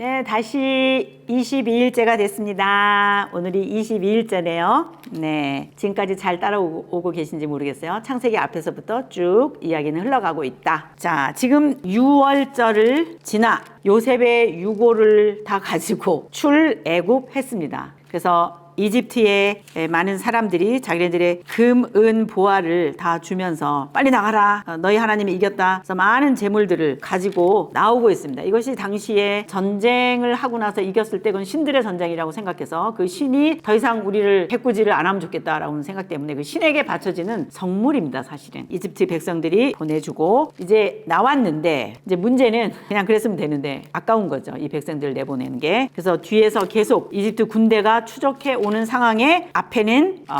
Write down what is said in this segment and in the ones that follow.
네, 다시 22일째가 됐습니다. 오늘이 22일째네요. 네, 지금까지 잘 따라오고 계신지 모르겠어요. 창세기 앞에서부터 쭉 이야기는 흘러가고 있다. 자, 지금 6월절을 지나 요셉의 유고를 다 가지고 출애굽했습니다. 그래서 이집트의 많은 사람들이 자기네들의 금, 은, 보화를 다 주면서 빨리 나가라. 어, 너희 하나님이 이겼다. 그래서 많은 재물들을 가지고 나오고 있습니다. 이것이 당시에 전쟁을 하고 나서 이겼을 때 그건 신들의 전쟁이라고 생각해서 그 신이 더 이상 우리를 해꾸지를 안 하면 좋겠다라는 생각 때문에 그 신에게 바쳐지는 성물입니다. 사실은 이집트 백성들이 보내주고 이제 나왔는데 이제 문제는 그냥 그랬으면 되는데 아까운 거죠. 이 백성들을 내보내는 게. 그래서 뒤에서 계속 이집트 군대가 추적해 오는 상황에 앞에는 어,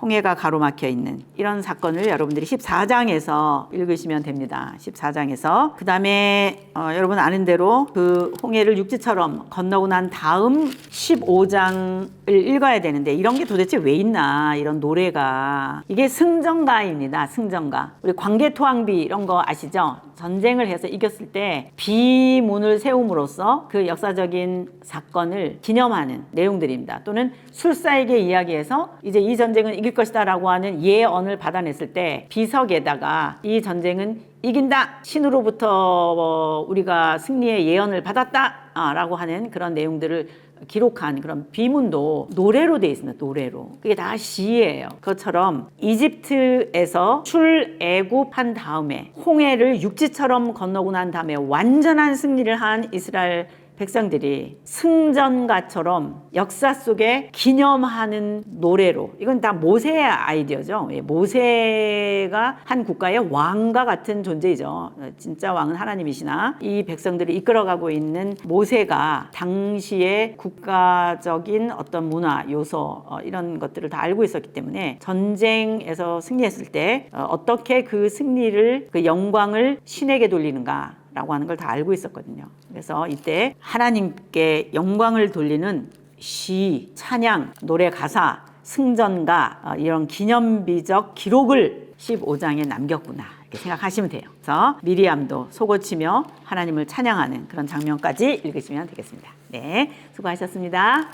홍해가 가로막혀 있는 이런 사건을 여러분들이 14장에서 읽으시면 됩니다. 14장에서 그 다음에 어, 여러분 아는 대로 그 홍해를 육지처럼 건너고 난 다음 15장을 읽어야 되는데 이런 게 도대체 왜 있나 이런 노래가 이게 승전가입니다. 승전가 우리 광개토항비 이런 거 아시죠? 전쟁을 해서 이겼을 때 비문을 세움으로써 그 역사적인 사건을 기념하는 내용들입니다. 또는 술사에게 이야기해서 이제 이 전쟁은 이길 것이다 라고 하는 예언을 받아냈을 때 비석에다가 이 전쟁은 이긴다 신으로부터 어, 우리가 승리의 예언을 받았다 라고 하는 그런 내용들을 기록한 그런 비문도 노래로 돼 있습니다. 노래로. 그게 다 시예요. 그것처럼 이집트에서 출애굽한 다음에 홍해를 육지처럼 건너고 난 다음에 완전한 승리를 한 이스라엘 백성들이 승전가처럼 역사 속에 기념하는 노래로 이건 다 모세의 아이디어죠. 예, 모세가 한 국가의 왕과 같은 존재이죠. 어, 진짜 왕은 하나님이시나 이 백성들을 이끌어가고 있는 모세가 당시의 국가적인 어떤 문화 요소 어, 이런 것들을 다 알고 있었기 때문에 전쟁에서 승리했을 때 어, 어떻게 그 승리를 그 영광을 신에게 돌리는가 라고 하는 걸 다 알고 있었거든요. 그래서 이때 하나님께 영광을 돌리는 시, 찬양, 노래 가사, 승전가 어, 이런 기념비적 기록을 15장에 남겼구나 이렇게 생각하시면 돼요. 그래서 미리암도 속옷치며 하나님을 찬양하는 그런 장면까지 읽으시면 되겠습니다. 네, 수고하셨습니다.